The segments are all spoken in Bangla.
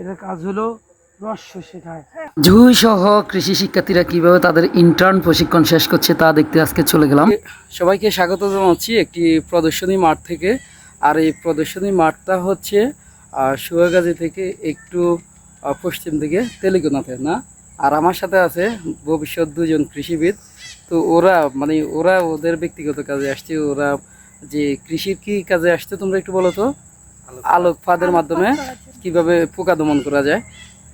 এটার কাজ হলো রস্য শেখায়। জুই সহ কৃষি শিক্ষার্থীরা কীভাবে তাদের ইন্টার্ন প্রশিক্ষণ শেষ করছে তা দেখতে আজকে চলে গেলাম। সবাইকে স্বাগত জানাচ্ছি একটি প্রদর্শনী মাঠ থেকে। আর এই প্রদর্শনী মাঠটা হচ্ছে সুয়াগাজী থেকে একটু পশ্চিম দিকে তেলেগুনাতে না? আর আমার সাথে আছে ভবিষ্যৎ দুজন কৃষিবিদ। তো ওরা মানে ওরা ওদের ব্যক্তিগত কাজে আসছে ওরা যে কৃষির কি কাজে আসছে তোমরা একটু বলো তো? আলোক ফাঁদের মাধ্যমে কীভাবে পোকা দমন করা যায়?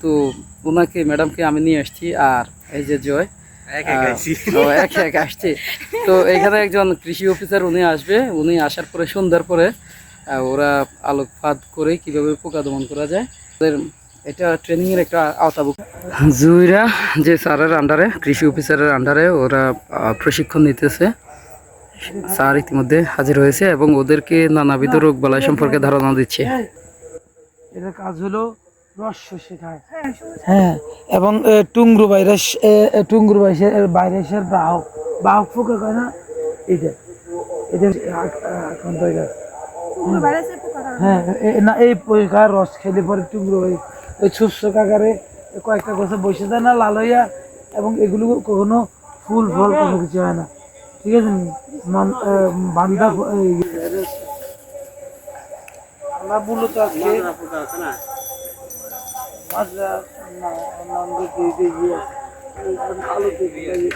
তো ওনাকে ম্যাডামকে আমি নিয়ে আসছি আর এই যে জয় একা একা আসছে। তো এখানে একজন কৃষি অফিসার উনি আসবে। উনি আসার পরে সন্ধ্যার পরে ওরা আলোকপাত করে কীভাবে পোকা দমন করা যায়। ওদের এটা ট্রেনিং এর একটা আওতাভুক্ত। জুইরা যে স্যারের আন্ডারে কৃষি অফিসারের আন্ডারে ওরা প্রশিক্ষণ নিতেছে। স্যার ইতিমধ্যে হাজির হয়েছে এবং ওদেরকে নানাবিধ রোগ বালাই সম্পর্কে ধারণা দিচ্ছে। এটার কাজ হলো রস্য শেখায়। হ্যাঁ এবং এ, টুংরু ভাইরাস এ, এ, টুংরু ভাইরাসের ভাইরাসের বাহক। বাহক পোকা কয় না? এটা এটা আক্রান্ত হয়ে গেছে হ্যাঁ না এই পোকার রস খেলে পরে টুংরু ভাই ওই শুষ্ক কাকারে কয়েকটা গাছে বসে যায় না লাল হইয়া এবং এগুলো কখনো ফুল ফল কোনো কিছু হয় না। ঠিক আছে নন না, দিয়ে দিয়ে গিয়ে।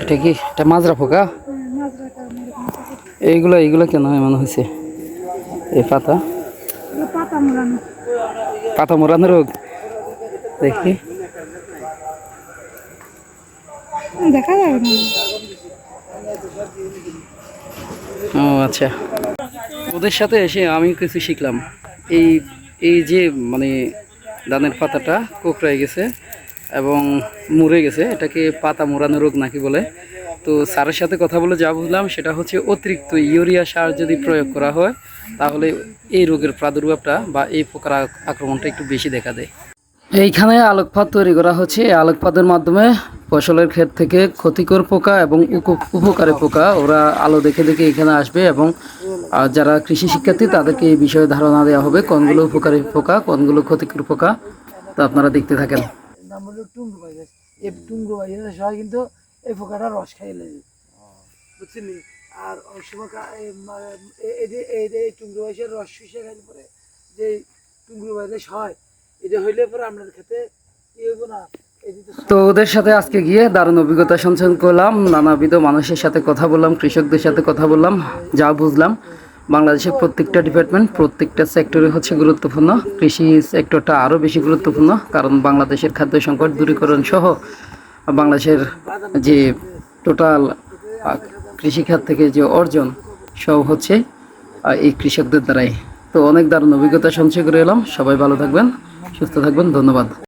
এটা কি? এটা মাজরা পোকা? এইগুলো এইগুলো কেন এমন হয়েছে এই পাতা? পাতা মোড়ানো রোগ? দেখি। দেখা যাবে ও আচ্ছা। ওদের সাথে এসে আমি কিছু শিখলাম। এই এই যে মানে ধানের পাতাটা কোকড়ায় গেছে এবং মুড়ে গেছে, এটাকে পাতা মোড়ানো রোগ নাকি বলে। তো স্যারের সাথে কথা বলে যা বুঝলাম, সেটা হচ্ছে অতিরিক্ত ইউরিয়া সার যদি প্রয়োগ করা হয়, তাহলে এই রোগের প্রাদুর্ভাবটা বা এই পোকার আক্রমণটা একটু বেশি দেখা দেয়। এইখানে আলোকপাত তৈরি করা হচ্ছে। এই আলোকপাতের মাধ্যমে ফসলের ক্ষেত থেকে ক্ষতিকর পোকা এবং উপ- উপকারী পোকা ওরা আলো দেখে দেখে এখানে আসবে এবং আহ, যারা কৃষি শিক্ষার্থী তাদেরকে এই বিষয়ে ধারণা দেওয়া হবে কোনগুলো উপকারী পোকা কোনগুলো ক্ষতিকর পোকা তো আপনারা দেখতে থাকেন। নাম হলো টুংরু ভাইরাস। এই ভাইরাস হয় কিন্তু এই পোকাটা রস খাইয়ে লাগে। বুঝছেন আর ওই সময় এই যে ভাইরাসের রস শুষে খাইলে পরে যে টুংরু ভাইরাস হয় এটা হইলে পরে আপনার খেতে হইব না। তো তো ওদের সাথে আজকে গিয়ে দারুণ অভিজ্ঞতা সঞ্চয় করলাম নানাবিধ মানুষের সাথে কথা বললাম কৃষকদের সাথে কথা বললাম যা বুঝলাম। বাংলাদেশের প্রত্যেকটা ডিপার্টমেন্ট প্রত্যেকটা সেক্টরে হচ্ছে গুরুত্বপূর্ণ। কৃষি সেক্টরটা আরও বেশি গুরুত্বপূর্ণ, কারণ বাংলাদেশের খাদ্য সংকট দূরীকরণ সহ বাংলাদেশের যে টোটাল কৃষিখাত থেকে যে অর্জন সব হচ্ছে এই কৃষকদের দ্বারাই। তো অনেক দারুণ অভিজ্ঞতা সঞ্চয় করে এলাম। সবাই ভালো থাকবেন, সুস্থ থাকবেন, ধন্যবাদ।